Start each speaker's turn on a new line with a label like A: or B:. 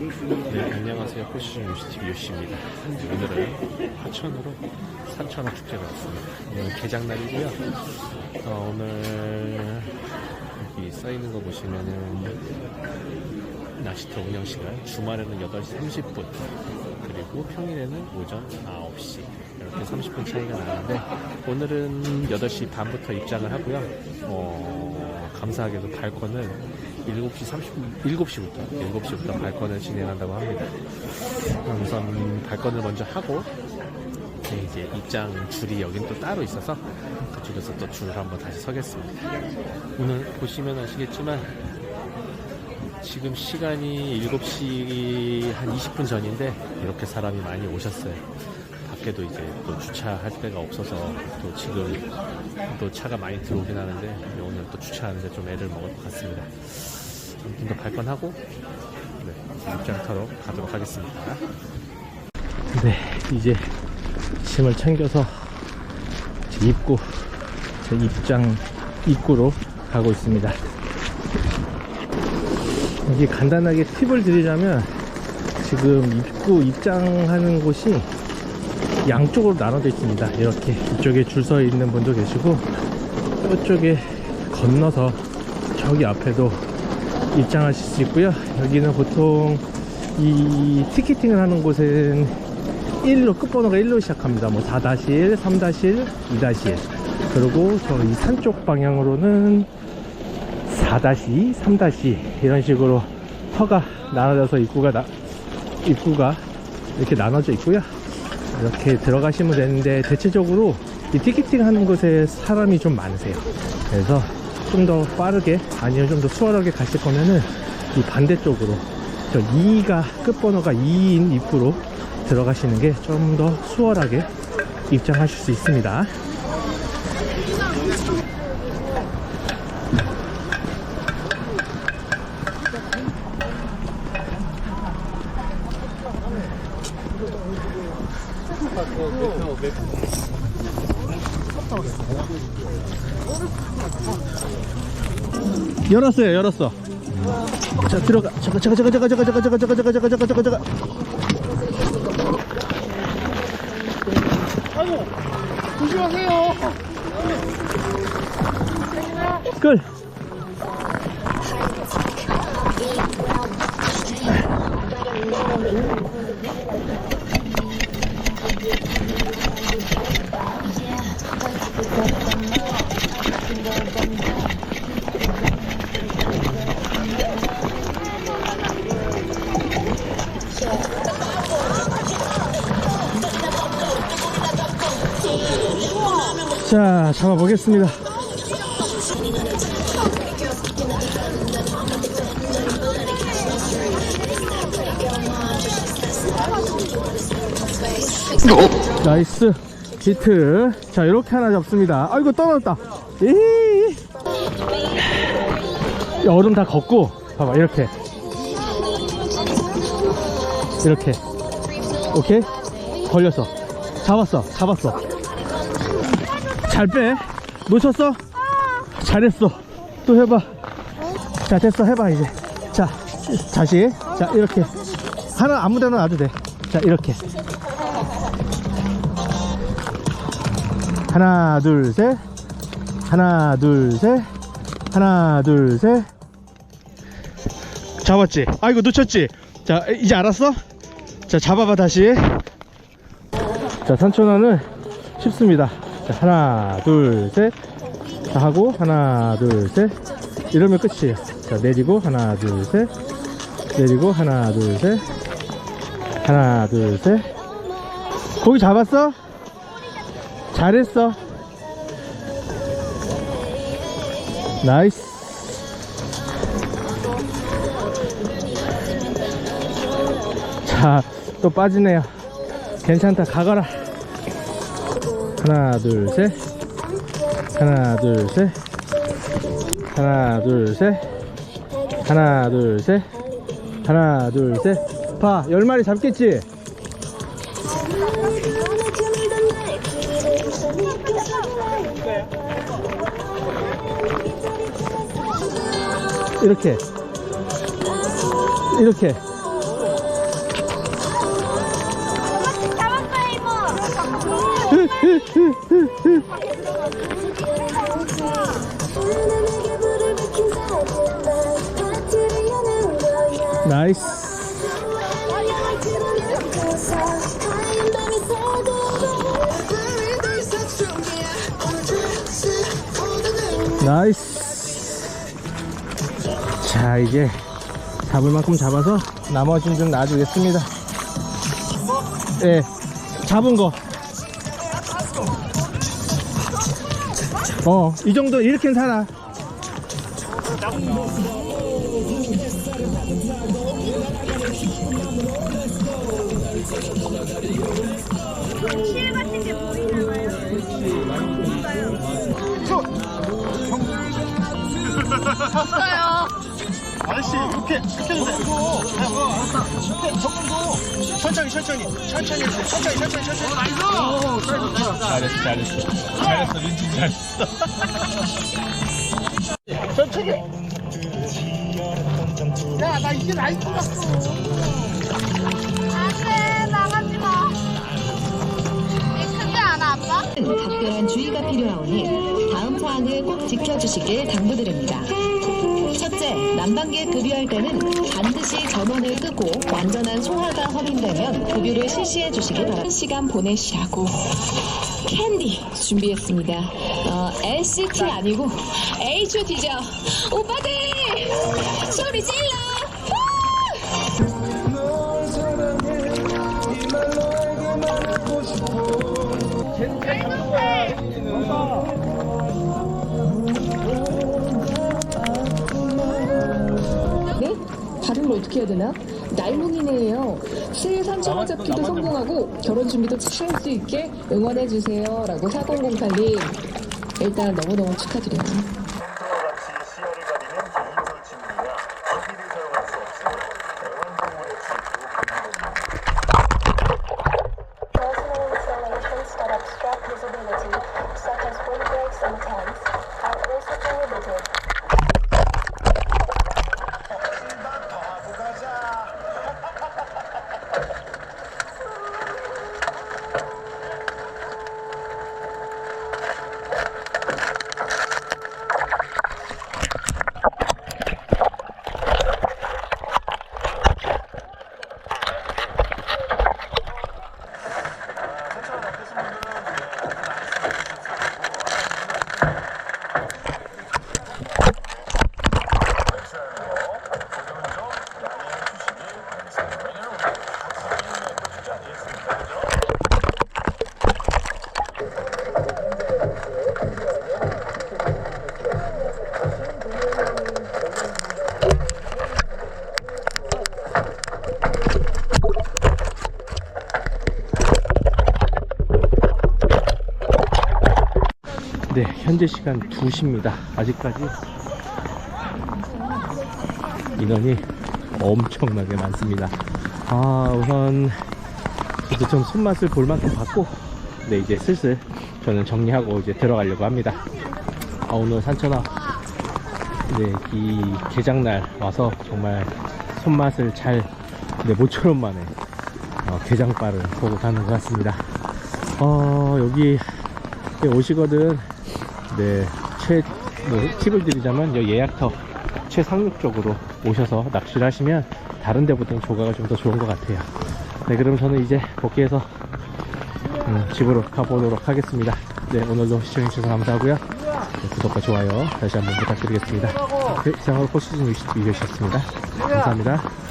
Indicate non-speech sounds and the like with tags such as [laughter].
A: 네, 안녕하세요. 호시즌 유시TV 유시입니다. 오늘은 화천으로 산천어 축제가 왔습니다. 오늘 개장날이고요. 어, 오늘 여기 써있는 거 보시면은 낚시터 운영 시간 주말에는 8시 30분 그리고 평일에는 오전 9시 이렇게 30분 차이가 나는데 오늘은 8시 반부터 입장을 하고요. 어, 감사하게도 발권은 7시 30분, 7시부터, 7시부터 발권을 진행한다고 합니다. 우선 발권을 먼저 하고, 네, 이제 입장 줄이 여긴 또 따로 있어서 그쪽에서 또 줄을 한번 다시 서겠습니다. 오늘 보시면 아시겠지만, 지금 시간이 7시 한 20분 전인데, 이렇게 사람이 많이 오셨어요. 밖에도 이제 또 주차할 데가 없어서 또 지금 또 차가 많이 들어오긴 하는데 오늘 또 주차하는데 좀 애를 먹을 것 같습니다. 좀더 발권하고 네, 입장 타러 가도록 하겠습니다. 네, 이제 짐을 챙겨서 제 입구, 제 입장 입구로 가고 있습니다. 여기 간단하게 팁을 드리자면 지금 입구 입장하는 곳이 양쪽으로 나눠져 있습니다. 이렇게 이쪽에 줄 서 있는 분도 계시고 이쪽에 건너서 저기 앞에도 입장하실 수 있고요. 여기는 보통 이 티켓팅을 하는 곳은 1로 끝번호가 1로 시작합니다. 뭐 4-1, 3-1, 2-1. 그리고 저 이 산 쪽 방향으로는 4-2, 3-2 이런 식으로 터가 나눠져서 입구가 나, 입구가 이렇게 나눠져 있고요. 이렇게 들어가시면 되는데 대체적으로 이 티켓팅 하는 곳에 사람이 좀 많으세요. 그래서 좀 더 빠르게 아니면 좀 더 수월하게 가실 거면은 이 반대쪽으로 저 2가 끝번호가 2인 입구로 들어가시는 게 좀 더 수월하게 입장하실 수 있습니다. 열었어요, 열었어. 자, 들어가. 잠깐, 잠깐, 잠깐, 잠깐, 잠깐, 잠깐, 잠깐, 잠깐, 잠깐, 잠깐, 잠깐, 잠깐, 잠깐.
B: 조심하세요.
A: 끌. 자, 잡아보겠습니다. 나이스. 히트. 자 이렇게 하나 잡습니다. 아이고 떨어졌다. 이. 얼음 다 걷고. 봐봐 이렇게. 이렇게. 오케이? 걸렸어. 잡았어 잡았어. 잘 빼. 놓쳤어? 잘했어. 또 해봐. 자 됐어. 해봐 이제. 자 다시. 자 이렇게. 하나 아무데나 놔도 돼자 이렇게 하나 둘 셋. 하나 둘 셋. 하나 둘 셋. 잡았지? 아이고 놓쳤지? 자 이제 알았어? 자 잡아봐 다시. 자 산천어는 쉽습니다. 자, 하나 둘 셋. 자 하고 하나 둘 셋. 이러면 끝이에요. 자 내리고 하나 둘 셋. 내리고 하나 둘 셋. 하나 둘 셋. 고기 잡았어? 잘했어. 나이스. 자, 또 빠지네요. 괜찮다. 가거라. 하나, 둘, 셋. 하나, 둘, 셋. 하나, 둘, 셋. 하나, 둘, 셋. 하나, 둘, 셋. 봐, 열 마리 잡겠지? 이렇게 이렇게 나이스 나이스 자, 이제 잡을 만큼 잡아서 나머지는 좀 놔주겠습니다. 예, 잡은 거. 어, 이 정도, 이렇게는 살아.
B: 이렇게 이렇게 해도 돼. 이렇게 저분도 천천히 천천히 천천히 해주세요. 천천히 천천히 천천히. 오,
A: 잘했어, 잘했어. 잘했어, 민준 잘했어.
B: 천천히. [laughs] 야 나 이게 나이 끝났어.
C: 안돼 나가지 마. 이 크지 않아 아빠?
D: 각별한 주의가 필요하오니 다음 사항을 꼭 지켜주시길 당부드립니다. 첫째, 난방기에 급유할 때는 반드시 전원을 끄고 완전한 소화가 확인되면 급유를 실시해 주시기 바랍니다. 시간 보내시라고 캔디 준비했습니다. 어, LCT 아니고 HOT죠. 오빠들 소리 질러! 어떻게 해야 되나? 날뭉이네요. 새해 산천어 잡기도 성공하고 결혼 준비도 잘 할 수 있게 응원해주세요. 라고 4008님. 일단 너무너무 축하드려요.
E: 와 같이 시야를 가리는 개인 설치물이나 전기를 사용할 수 없으며 애완동물의 출입도 금지됩니다.
F: Personal installations that obstruct visibility, such as windbreaks and tents, are also prohibited.
A: 네, 현재 시간 2시입니다. 아직까지 인원이 엄청나게 많습니다. 아, 우선 이제 좀 손맛을 볼 만큼 봤고, 네, 이제 슬슬 저는 정리하고 이제 들어가려고 합니다. 아, 오늘 산천어, 네, 이 개장날 와서 정말 손맛을 잘, 네, 모처럼 만에 어, 개장발을 보고 가는 것 같습니다. 어, 여기 네, 오시거든 네, 최, 뭐, 팁을 드리자면, 여 예약터 최상륙 쪽으로 오셔서 낚시를 하시면 다른 데보다는 조각이 좀더 좋은 것 같아요. 네, 그럼 저는 이제 복귀해서 음, 집으로 가보도록 하겠습니다. 네, 오늘도 시청해주셔서 감사하고요. 네, 구독과 좋아요 다시 한번 부탁드리겠습니다. 네, 이상으로 포시즌 22이셨습니다. 감사합니다.